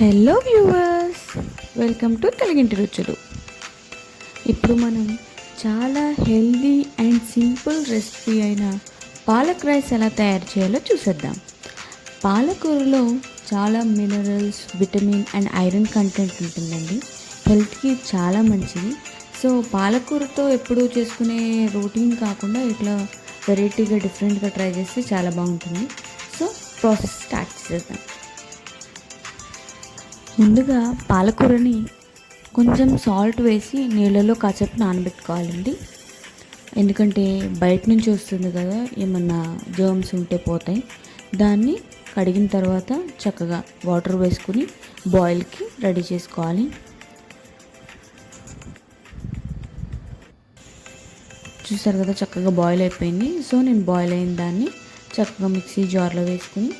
Hello viewers welcome to తెలుగింటి రుచులు ఇప్పుడు మనం చాలా హెల్దీ అండ్ సింపుల్ రెసిపీ అయిన పాలక్ రైస్ ఎలా తయారు చేయాలో చూసేద్దాం. పాలకూరలో చాలా minerals vitamin and iron content ఉంటుందండి. హెల్త్కి చాలా మంచిది. సో పాలకూరతో ఎప్పుడూ చేసుకునే రొటీన్ కాకుండా ఇట్లా వెరైటీగా డిఫరెంట్గా ట్రై చేస్తే చాలా బాగుంటుంది. సో ప్రాసెస్ స్టార్ట్ చేద్దాం ముందుగా పాలకూరని కొంచెం సాల్ట్ వేసి నీళ్ళలో కాసేపు నానబెట్టుకోవాలండి. ఎందుకంటే బయట నుంచి వస్తుంది కదా ఏమన్నా జర్మ్స్ ఉంటే పోతాయి. దాన్ని కడిగిన తర్వాత చక్కగా వాటర్ వేసుకుని బాయిల్కి రెడీ చేసుకోవాలి. చూసారు కదా చక్కగా బాయిల్ అయిపోయింది. సో నేను బాయిల్ అయిన దాన్ని చక్కగా మిక్సీ జార్లో వేసుకుని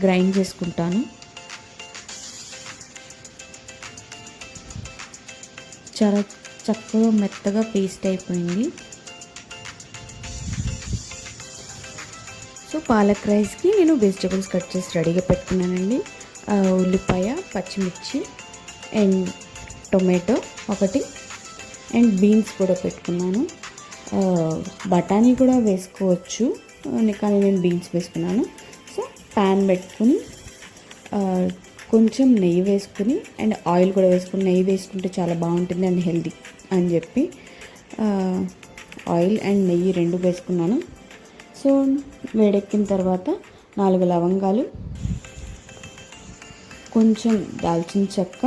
గ్రైండ్ చేసుకుంటాను. చాలా చక్కగా మెత్తగా పేస్ట్ అయిపోయింది. సో పాలక్ రైస్కి నేను వెజిటబుల్స్ కట్ చేసి రెడీగా పెట్టుకున్నానండి. ఉల్లిపాయ పచ్చిమిర్చి అండ్ టొమాటో ఒకటి అండ్ బీన్స్ కూడా పెట్టుకున్నాను. బఠానీ కూడా వేసుకోవచ్చు. కానీ నేను బీన్స్ వేసుకున్నాను. సో ప్యాన్ పెట్టుకుని కొంచెం నెయ్యి వేసుకుని అండ్ ఆయిల్ కూడా వేసుకుని నెయ్యి వేసుకుంటే చాలా బాగుంటుంది అండ్ హెల్దీ అని చెప్పి ఆయిల్ అండ్ నెయ్యి రెండు వేసుకున్నాను. సో వేడెక్కిన తర్వాత నాలుగు లవంగాలు కొంచెం దాల్చిన చెక్క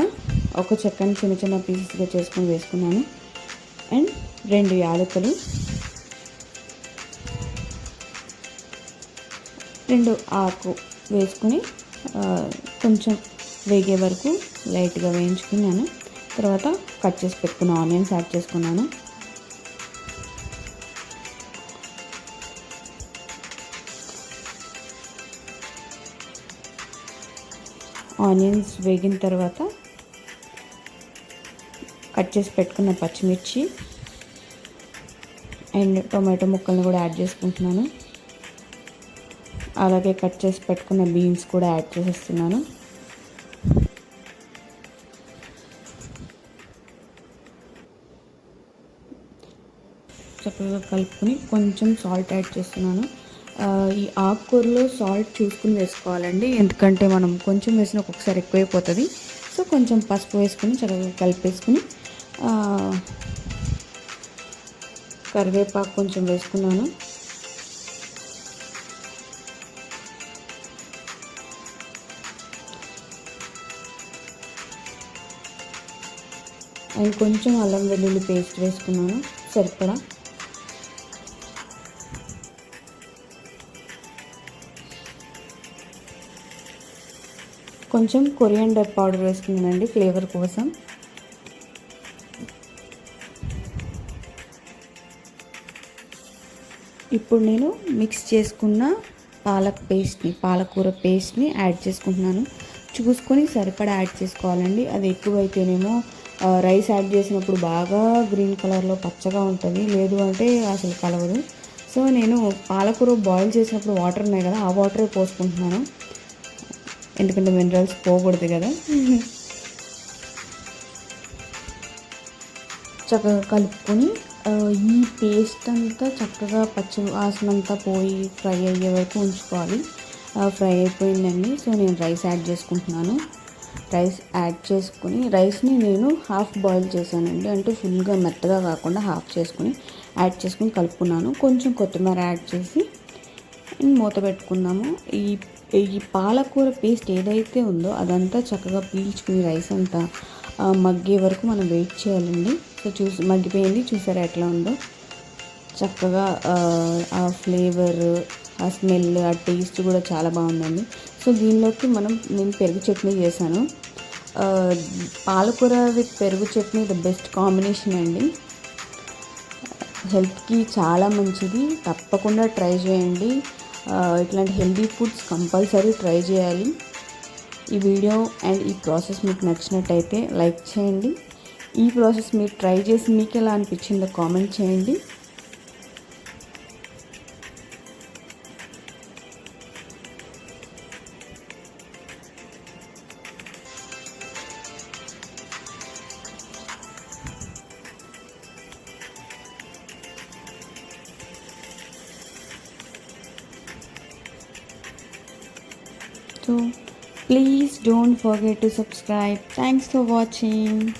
ఒక చెక్కని చిన్న చిన్న పీసెస్గా చేసుకొని వేసుకున్నాను. అండ్ రెండు యాలకులు రెండు ఆకు వేసుకుని కొంచెం వేగే వరకు లైట్గా వేయించుకున్నాను. తర్వాత కట్ చేసి పెట్టుకున్న ఆనియన్స్ యాడ్ చేసుకున్నాను. ఆనియన్స్ వేగిన తర్వాత కట్ చేసి పెట్టుకున్న పచ్చిమిర్చి అండ్ టొమాటో ముక్కల్ని కూడా యాడ్ చేసుకుంటున్నాను. అలాగే కట్ చేసి పెట్టుకున్న బీన్స్ కూడా యాడ్ చేసేస్తున్నాను. చక్కగా కలుపుకొని కొంచెం సాల్ట్ యాడ్ చేస్తున్నాను. ఈ ఆకుకూరలో సాల్ట్ చూసుకుని వేసుకోవాలండి. ఎందుకంటే మనం కొంచెం వేసిన ఒక్కొక్కసారి ఎక్కువైపోతుంది. సో కొంచెం పసుపు వేసుకుని చక్కగా కలిపేసుకుని కరివేపాకు కొంచెం వేసుకున్నాను. అండ్ కొంచెం అల్లం వెల్లుల్లి పేస్ట్ వేసుకున్నాను. సరిపడా? కొంచెం కొరియాండర్ పౌడర్ వేసుకున్నానండి ఫ్లేవర్ కోసం. ఇప్పుడు నేను మిక్స్ చేసుకున్న పాలక్ పేస్ట్ని పాలకూర పేస్ట్ని యాడ్ చేసుకుంటున్నాను. చూసుకొని సరిపడా యాడ్ చేసుకోవాలండి. అది ఎక్కువైతేనేమో ఆ, రైస్ యాడ్ చేసినప్పుడు బాగా గ్రీన్ కలర్లో పచ్చగా ఉంటుంది. లేదు అంటే అసలు కలవదు. సో నేను పాలకూర బాయిల్ చేసినప్పుడు వాటర్ ఉన్నాయి కదా ఆ వాటరే పోసుకుంటున్నాను. ఎందుకంటే మినరల్స్ పోకూడదు కదా. చక్కగా కలుపుకొని ఈ పేస్ట్ అంతా చక్కగా పచ్చి వాసన అంతా పోయి ఫ్రై అయ్యే వరకు ఉంచుకోవాలి. ఫ్రై అయిపోయిందండి. సో నేను రైస్ యాడ్ చేసుకుంటున్నాను. రైస్ యాడ్ చేసుకుని రైస్ని నేను హాఫ్ బాయిల్ చేశానండి. అంటే ఫుల్గా మెత్తగా కాకుండా హాఫ్ చేసుకుని యాడ్ చేసుకుని కలుపుకున్నాను. కొంచెం కొత్తిమీర యాడ్ చేసి మూత పెట్టుకున్నాము ఈ ఈ పాలకూర పేస్ట్ ఏదైతే ఉందో అదంతా చక్కగా పీల్చుకుని రైస్ అంతా మగ్గే వరకు మనం వెయిట్ చేయాలండి. సో చూసి మగ్గిపోయింది. చూసారా ఎట్లా ఉందో? చక్కగా ఆ, ఫ్లేవర్ ఆ స్మెల్ ఆ టేస్ట్ కూడా చాలా బాగుందండి. సో దీనిలోకి మనం నేను పెరుగు చట్నీ చేశాను. పాలకూర విత్ పెరుగు చట్నీ ద బెస్ట్ కాంబినేషన్ అండి. హెల్త్కి చాలా మంచిది. తప్పకుండా ట్రై చేయండి. ఇట్లాంటి హెల్దీ ఫుడ్స్ కంపల్సరీ ట్రై చేయాలి. ఈ వీడియో అండ్ ఈ ప్రాసెస్ మీకు నచ్చినట్టయితే లైక్ చేయండి. ఈ ప్రాసెస్ మీరు ట్రై చేసి మీకు ఎలా అనిపించిందో కామెంట్ చేయండి. also please don't forget to subscribe. Thanks for watching.